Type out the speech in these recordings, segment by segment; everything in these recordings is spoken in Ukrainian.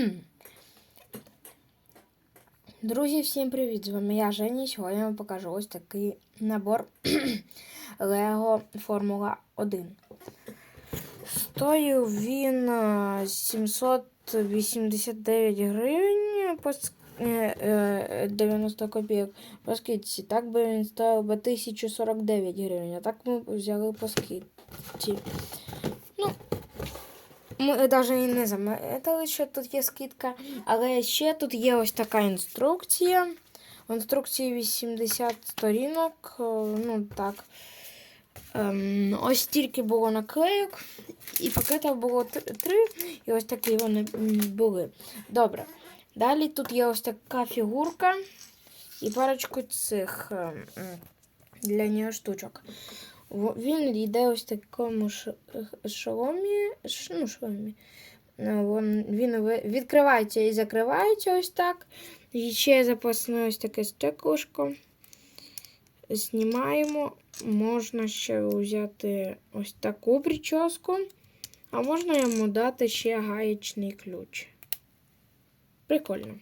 Друзі, всім привіт! З вами я Жені. Сьогодні я вам покажу ось такий набор Lego Формула 1. Стоїв він е, 789 гривень по ск- е, е, 90 копійок по скидці. Так би він стоїв би 1049 гривень, а так ми взяли по скидці. Ми навіть не заметили, що тут є скидка, але ще тут є ось така інструкція. В інструкції 80 сторінок. е, Ну так. Ем, ось стільки було наклейок, і пакетів було три, і ось такі вони були. Добре. Далі тут є ось така фігурка і парочку цих ем, для нього штучок. Він йде ось такому шоломі. Ну, шоломі. Він відкривається і закривається ось так. І ще запасне ось таке стеклышко. Знімаємо. Можна ще взяти ось таку прическу. А можна йому дати ще гаєчний ключ. Прикольно.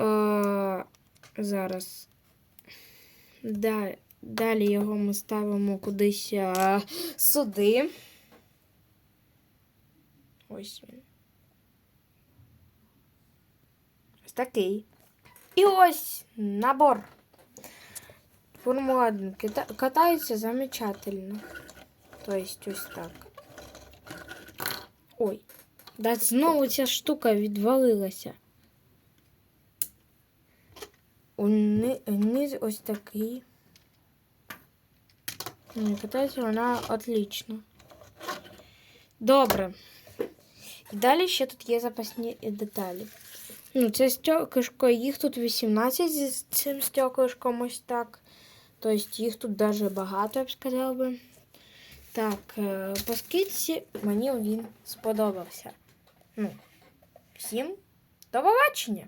Е, зараз. Далі. Далі його ми ставимо кудись а, сюди. Ось він. Ось такий. І ось набор. Формула 1. Кита- Катається замечательно. Тобто ось так. Ой. Да знову ця штука відвалилася. Уни- Низ ось такий. Катається вона отлично. Добре. І далі ще тут є запасні деталі. Ну, це стеклишко, їх тут 18 з цим стеклишком ось так. Тобто їх тут даже багато, я б сказав би. Так, е, по скидці мені він сподобався. Ну, всім до побачення!